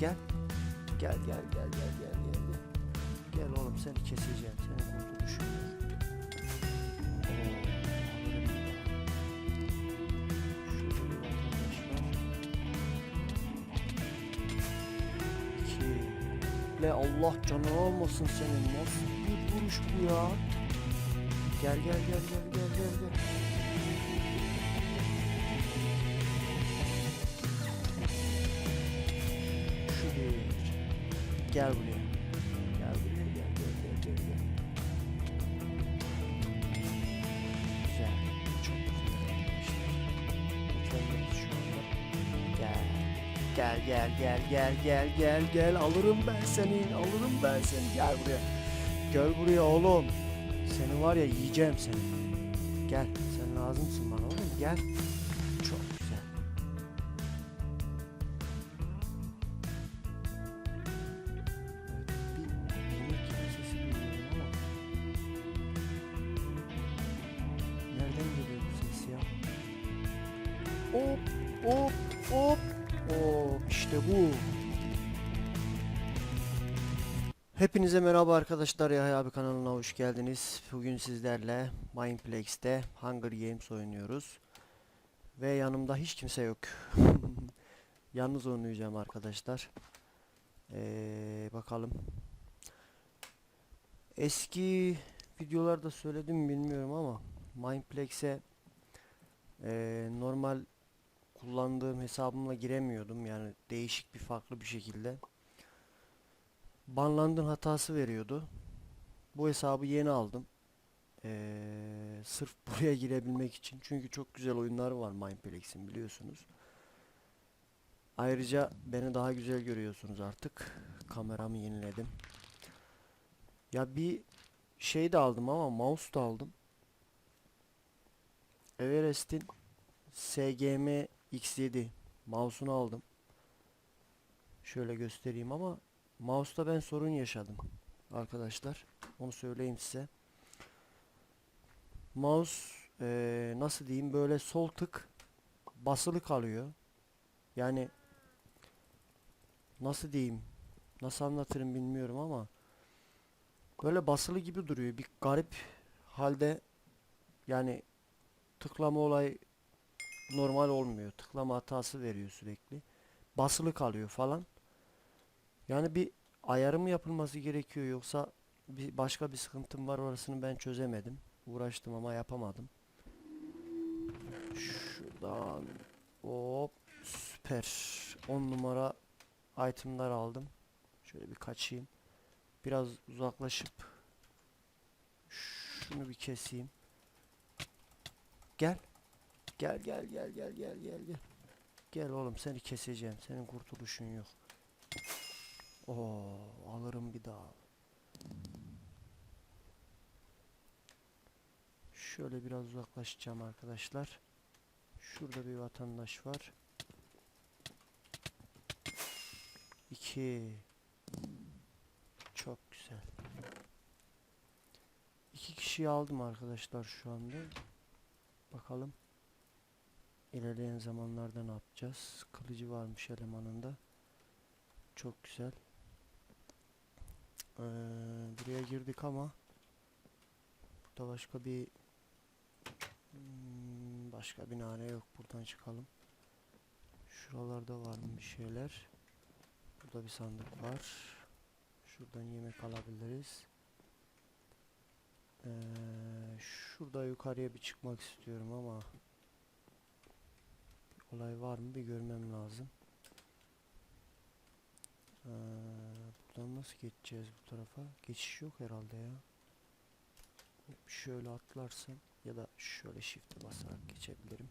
Gel. Gel gel gel gel gel gel. Gel, oğlum seni keseceğim. Var. İki. Le Allah canı almasın senin. Nasıl bir vuruş bu ya? Gel gel gel gel gel gel gel. Gel buraya. Gel buraya gel gel gel gel gel. Gel gel gel gel gel gel gel. Alırım ben seni. Alırım ben seni. Gel buraya. Gel buraya oğlum. Seni var ya yiyeceğim seni. Gel. Sen lazımsın bana oğlum. Gel. Hop işte bu. Hepinize merhaba arkadaşlar Yahya abi kanalına hoş geldiniz. Bugün sizlerle Mineplex'te Hunger Games oynuyoruz. Ve yanımda hiç kimse yok. Yalnız oynayacağım arkadaşlar. Ee, bakalım. Eski videolarda söyledim mi bilmiyorum ama Mineplex'e ee, normal kullandığım hesabımla giremiyordum. Yani değişik bir farklı bir şekilde. Banlandın hatası veriyordu. Bu hesabı yeni aldım. Ee, sırf buraya girebilmek için. Çünkü çok güzel oyunları var Mineplex'in biliyorsunuz. Ayrıca beni daha güzel görüyorsunuz artık. Kameramı yeniledim. Ya bir şey de aldım ama mouse da aldım. Everest'in SGM X7 mouse'unu aldım. Şöyle göstereyim ama mouse'da ben sorun yaşadım arkadaşlar. Onu söyleyeyim size. Mouse eee, nasıl diyeyim böyle sol tık basılı kalıyor. Yani nasıl diyeyim nasıl anlatırım bilmiyorum ama böyle basılı gibi duruyor. Bir garip halde yani tıklama olay normal olmuyor. Tıklama hatası veriyor sürekli. Basılı kalıyor falan. Yani bir ayarı mı yapılması gerekiyor yoksa bir başka bir sıkıntım var orasını ben çözemedim. Uğraştım ama yapamadım. Şuradan hop süper. 10 numara itemler aldım. Şöyle bir kaçayım. Biraz uzaklaşıp şunu bir keseyim. Gel. Gel gel gel gel gel gel gel. Gel oğlum seni keseceğim. Senin kurtuluşun yok. Oo, alırım bir daha. Şöyle biraz uzaklaşacağım arkadaşlar. Şurada bir vatandaş var. İki. Çok güzel. İki kişiyi aldım arkadaşlar şu anda. Bakalım. İlerleyen zamanlarda ne yapacağız? Kılıcı varmış elemanında. Çok güzel. Ee, buraya girdik ama burada başka bir Hmm, başka bir nane yok. Buradan çıkalım. Şuralarda var mı bir şeyler? Burada bir sandık var. Şuradan yemek alabiliriz. Ee, şurada yukarıya bir çıkmak istiyorum ama olay var mı bir görmem lazım. Ee, buradan nasıl geçeceğiz bu tarafa? Geçiş yok herhalde ya. Şöyle atlarsam ya da şöyle shift'e basarak geçebilirim.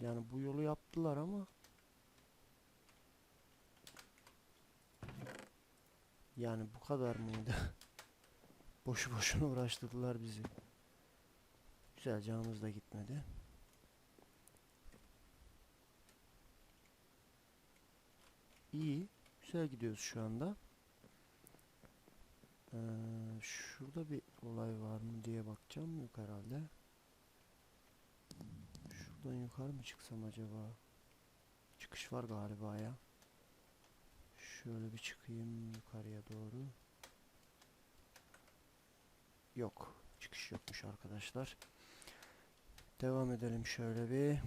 Yani bu yolu yaptılar ama yani bu kadar mıydı? Boşu boşuna uğraştırdılar bizi. Güzel canımız da gitmedi. İyi. Güzel gidiyoruz şu anda. Ee, şurada bir olay var mı diye bakacağım. Yok herhalde. Şuradan yukarı mı çıksam acaba? Çıkış var galiba ya. Şöyle bir çıkayım yukarıya doğru. Yok. Çıkış yokmuş arkadaşlar. Devam edelim şöyle bir.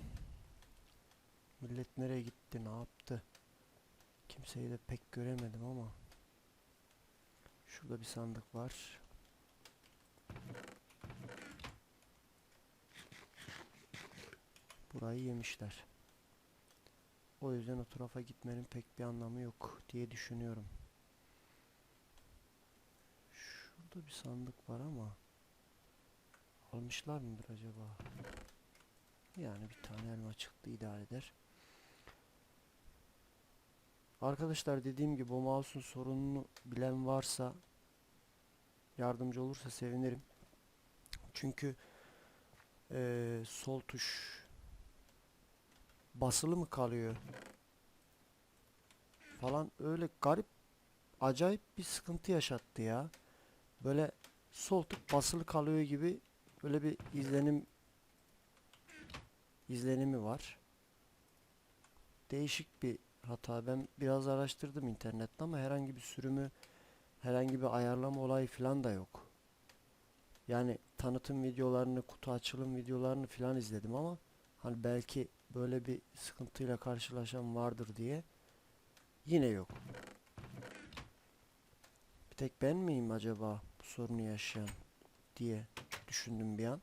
Millet nereye gitti? Ne yaptı? Kimseyi de pek göremedim ama. Şurada bir sandık var. Burayı yemişler. O yüzden o tarafa gitmenin pek bir anlamı yok diye düşünüyorum. Şurada bir sandık var ama almışlar mıdır acaba? Yani bir tane elma çıktı idare eder. Arkadaşlar dediğim gibi o mouse'un sorununu bilen varsa yardımcı olursa sevinirim. Çünkü eee, sol tuş basılı mı kalıyor falan öyle garip acayip bir sıkıntı yaşattı ya. Böyle sol tık basılı kalıyor gibi böyle bir izlenim izlenimi var. Değişik bir hata. Ben biraz araştırdım internette ama herhangi bir sürümü, herhangi bir ayarlama olayı falan da yok. Yani tanıtım videolarını, kutu açılım videolarını falan izledim ama hani belki böyle bir sıkıntıyla karşılaşan vardır diye yine yok. Bir tek ben miyim acaba bu sorunu yaşayan diye düşündüm bir an.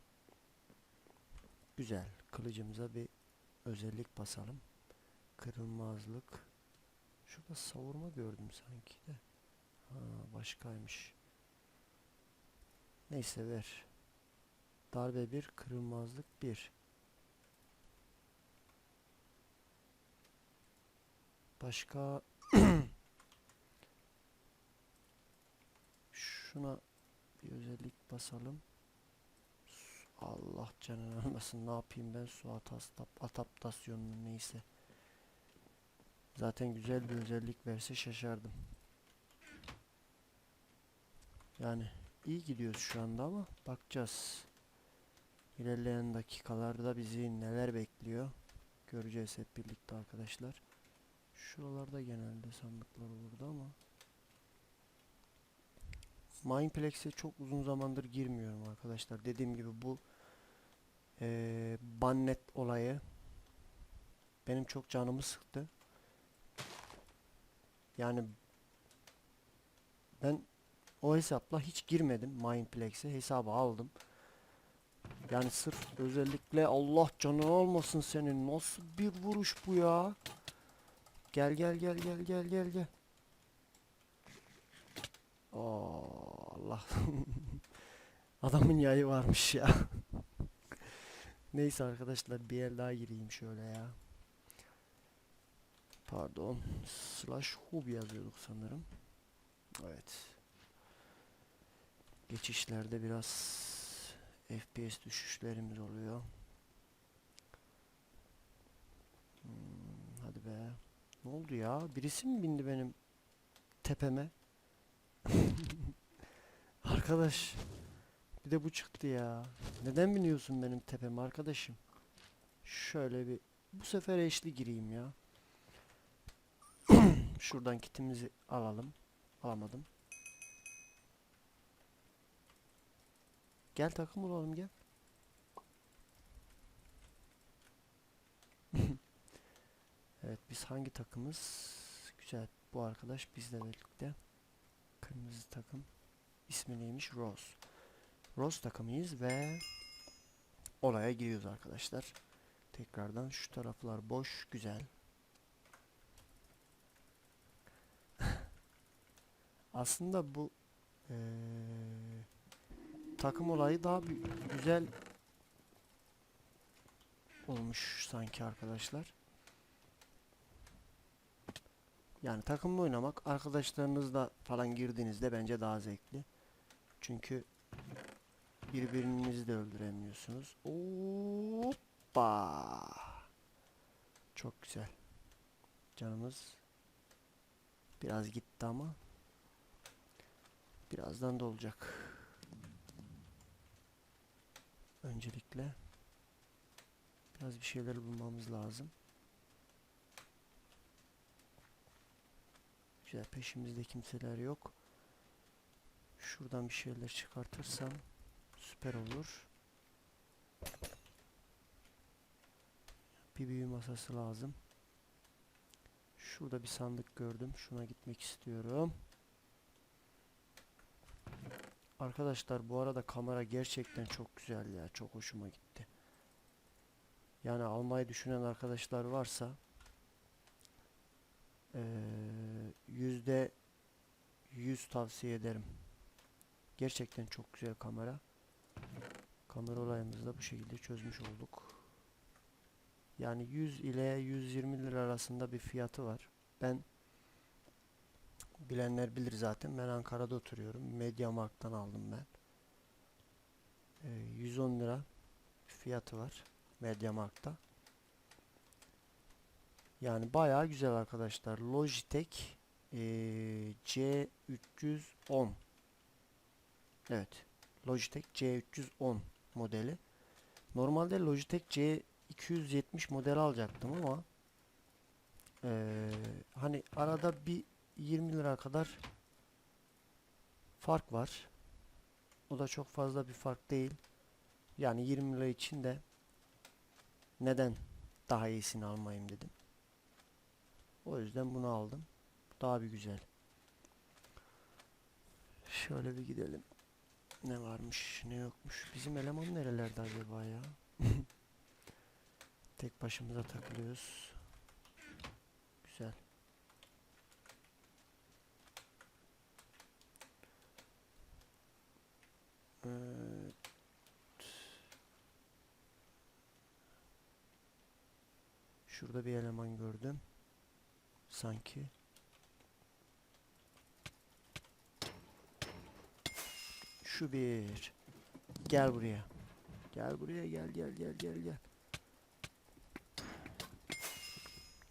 Güzel. Kılıcımıza bir özellik basalım. Kırılmazlık. Şurada savurma gördüm sanki de. Ha, başkaymış. Neyse ver. Darbe 1, kırılmazlık 1. Başka şuna bir özellik basalım. Allah canını almasın. Ne yapayım ben su atastap adaptasyonunu neyse. Zaten güzel bir özellik verse şaşardım. Yani iyi gidiyoruz şu anda ama bakacağız. İlerleyen dakikalarda bizi neler bekliyor göreceğiz hep birlikte arkadaşlar. Şuralarda genelde sandıklar olurdu ama Mineplex'e çok uzun zamandır girmiyorum arkadaşlar. Dediğim gibi bu eee bannet olayı benim çok canımı sıktı. Yani ben o hesapla hiç girmedim Mineplex'e. Hesabı aldım. Yani sırf özellikle Allah canını almasın senin. Nasıl bir vuruş bu ya? Gel gel gel gel gel gel gel. Oo, Allah. Adamın yayı varmış ya. Neyse arkadaşlar bir el daha gireyim şöyle ya. Pardon. Slash hub yazıyorduk sanırım. Evet. Geçişlerde biraz FPS düşüşlerimiz oluyor. Hmm, hadi be. Ne oldu ya? Birisi mi bindi benim tepeme? Arkadaş. Bir de bu çıktı ya. Neden biniyorsun benim tepeme arkadaşım? Şöyle bir bu sefer eşli gireyim ya. Şuradan kitimizi alalım. Alamadım. Gel takım olalım gel. Evet biz hangi takımız? Güzel. Bu arkadaş bizle birlikte. Kırmızı takım. İsmi neymiş? Rose. Rose takımıyız ve olaya giriyoruz arkadaşlar. Tekrardan şu taraflar boş. Güzel. Aslında bu eee, takım olayı daha güzel olmuş sanki arkadaşlar. Yani takımla oynamak arkadaşlarınızla falan girdiğinizde bence daha zevkli. Çünkü birbirinizi de öldüremiyorsunuz. Hoppa. Çok güzel. Canımız biraz gitti ama birazdan da olacak. Öncelikle biraz bir şeyler bulmamız lazım. Güzel peşimizde kimseler yok. Şuradan bir şeyler çıkartırsam süper olur. Bir büyü masası lazım. Şurada bir sandık gördüm. Şuna gitmek istiyorum. Arkadaşlar bu arada kamera gerçekten çok güzel ya. Çok hoşuma gitti. Yani almayı düşünen arkadaşlar varsa yüzde yüz tavsiye ederim. Gerçekten çok güzel kamera. Kamera olayımızı da bu şekilde çözmüş olduk. Yani 100 ile 120 lira arasında bir fiyatı var. Ben bilenler bilir zaten. Ben Ankara'da oturuyorum. Mediamarkt'tan aldım ben. Ee, 110 lira fiyatı var Mediamarkt'ta. Yani bayağı güzel arkadaşlar. Logitech ee, C310 Evet. Logitech C310 modeli. Normalde Logitech C270 model alacaktım ama eee, hani arada bir 20 lira kadar fark var. O da çok fazla bir fark değil. Yani 20 lira için de neden daha iyisini almayayım dedim. O yüzden bunu aldım. Daha bir güzel. Şöyle bir gidelim. Ne varmış, ne yokmuş. Bizim eleman nerelerde acaba ya? Tek başımıza takılıyoruz. Güzel. Evet. Şurada bir eleman gördüm. Sanki. Şu bir. Gel buraya. Gel buraya gel gel gel gel gel.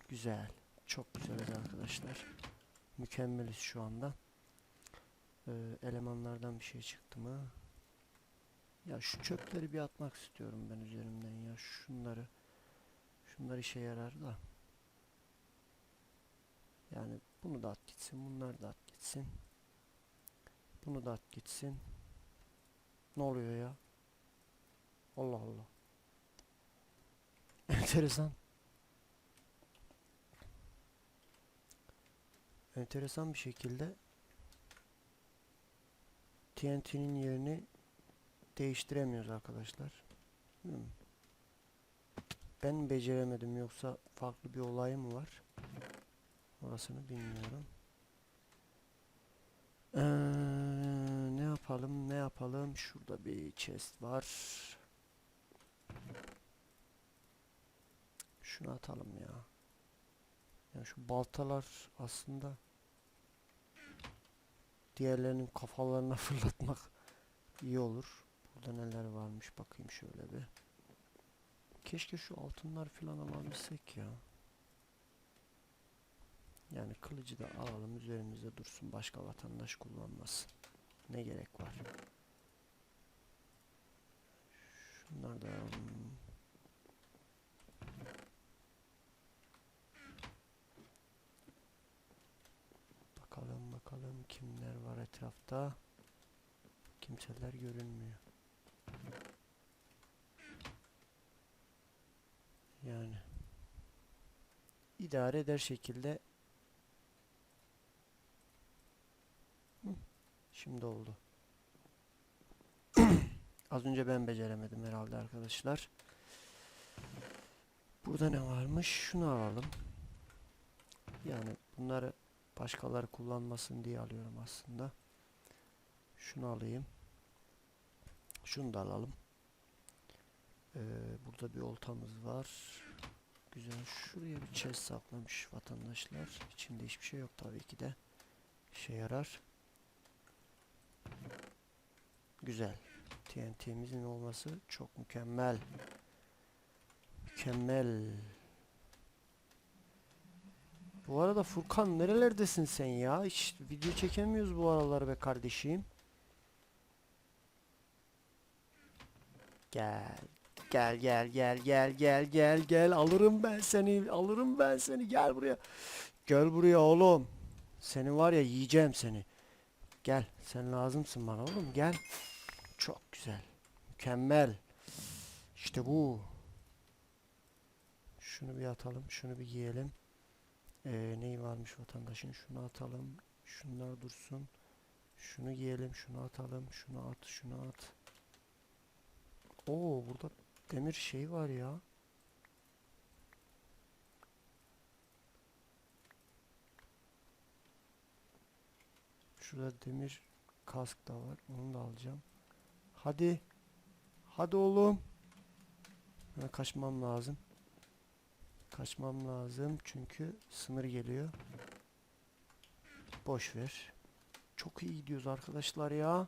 Güzel. Çok güzeliz arkadaşlar. Mükemmeliz şu anda. Ee, elemanlardan bir şey çıktı mı? Ya şu çöpleri bir atmak istiyorum ben üzerimden ya. Şunları. Şunlar işe yarar da. Yani bunu da at gitsin. Bunları da at gitsin. Bunu da at gitsin. Ne oluyor ya? Allah Allah. Enteresan. Enteresan bir şekilde TNT'nin yerini değiştiremiyoruz arkadaşlar. Hmm. Ben beceremedim. Yoksa farklı bir olay mı var? Orasını bilmiyorum. Ee, ne yapalım ne yapalım? Şurada bir chest var. Şunu atalım ya. Ya şu baltalar aslında diğerlerinin kafalarına fırlatmak iyi olur. Burada neler varmış bakayım şöyle bir keşke şu altınlar filan alabilsek ya yani kılıcı da alalım üzerimizde dursun başka vatandaş kullanmasın. Ne gerek var? Şunlar da alalım. Bakalım bakalım kimler var etrafta. Kimseler görünmüyor. Yani idare eder şekilde Şimdi oldu. Az önce ben beceremedim herhalde arkadaşlar. Burada ne varmış? Şunu alalım. Yani bunları başkaları kullanmasın diye alıyorum aslında. Şunu alayım. Şunu da alalım. Ee, burada bir oltamız var. Güzel. Şuraya bir chest saklamış vatandaşlar. İçinde hiçbir şey yok tabii ki de. İşe yarar. Güzel. TNT'mizin olması çok mükemmel. Mükemmel. Bu arada Furkan nerelerdesin sen ya? Hiç video çekemiyoruz bu aralar be kardeşim. Gel. Gel gel gel gel gel gel gel alırım ben seni alırım ben seni gel buraya. Gel buraya oğlum. Seni var ya yiyeceğim seni. Gel. Sen lazımsın bana oğlum. Gel. Çok güzel. Mükemmel. İşte bu. Şunu bir atalım. Şunu bir giyelim. Ee, neyi varmış vatandaşın? Şunu atalım. Şunlar dursun. Şunu giyelim. Şunu atalım. Şunu at. Şunu at. Oo burada demir şey var ya. Şurada demir kask da var. Onu da alacağım. Hadi. Hadi oğlum. Ha, kaçmam lazım. Kaçmam lazım çünkü sınır geliyor. Boş ver. Çok iyi gidiyoruz arkadaşlar ya.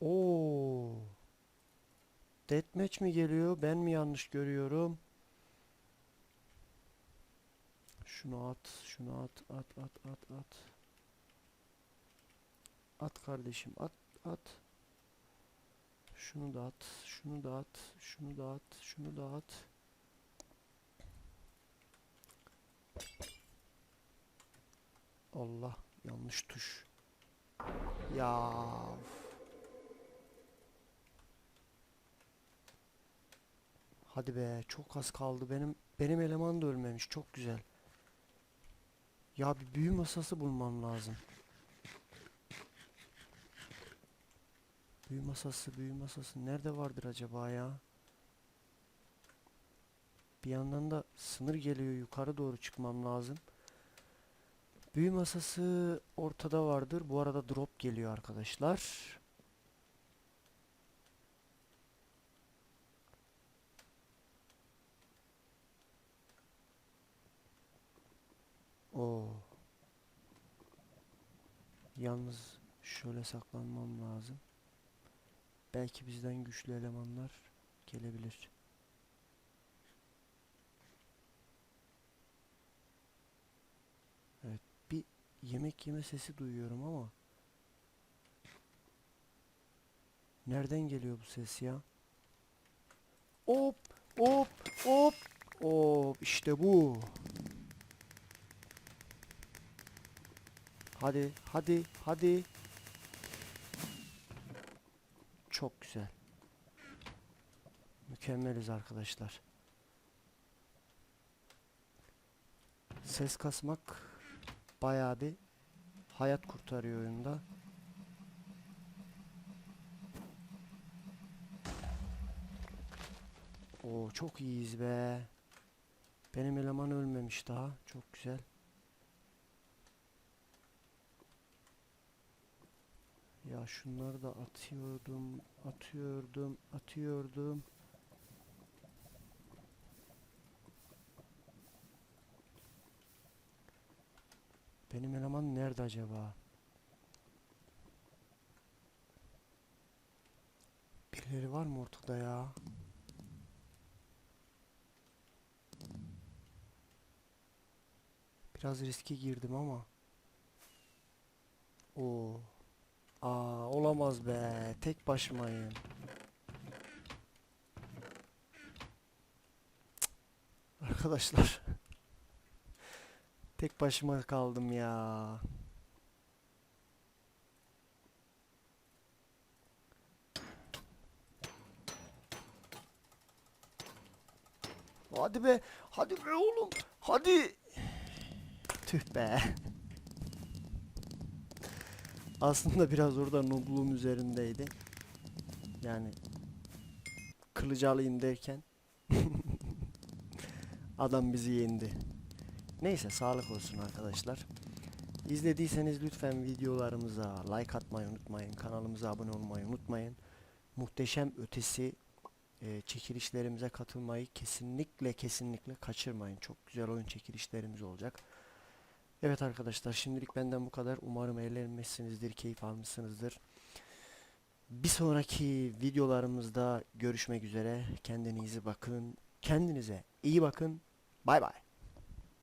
Oo. Deathmatch mi geliyor? Ben mi yanlış görüyorum? Şunu at, şunu at, at, at, at, at. At kardeşim, at, at. Şunu da at, şunu da at, şunu da at, şunu da at. Allah, yanlış tuş. Ya. Hadi be, çok az kaldı. Benim benim eleman da ölmemiş. Çok güzel. Ya bir büyü masası bulmam lazım. Büyü masası, büyü masası nerede vardır acaba ya? Bir yandan da sınır geliyor yukarı doğru çıkmam lazım. Büyü masası ortada vardır. Bu arada drop geliyor arkadaşlar. Oo. Yalnız şöyle saklanmam lazım. Belki bizden güçlü elemanlar gelebilir. Evet, bir yemek yeme sesi duyuyorum ama nereden geliyor bu ses ya? Hop, hop, hop, hop, işte bu. Hadi, hadi, hadi. Çok güzel. Mükemmeliz arkadaşlar. Ses kasmak bayağı bir hayat kurtarıyor oyunda. Oo çok iyiyiz be. Benim eleman ölmemiş daha. Çok güzel. Ya şunları da atıyordum, atıyordum, atıyordum. Benim eleman nerede acaba? Birileri var mı ortada ya? Biraz riske girdim ama. Oo. Aa olamaz be. Tek başımayım. Arkadaşlar. Tek başıma kaldım ya. Hadi be. Hadi be oğlum. Hadi. Tüh be. Aslında biraz orada noobluğum üzerindeydi. Yani kılıcı alayım derken adam bizi yendi. Neyse sağlık olsun arkadaşlar. İzlediyseniz lütfen videolarımıza like atmayı unutmayın. Kanalımıza abone olmayı unutmayın. Muhteşem ötesi e, çekilişlerimize katılmayı kesinlikle kesinlikle kaçırmayın. Çok güzel oyun çekilişlerimiz olacak. Evet arkadaşlar şimdilik benden bu kadar. Umarım eğlenmişsinizdir, keyif almışsınızdır. Bir sonraki videolarımızda görüşmek üzere. Kendinize bakın. Kendinize iyi bakın. Bay bay.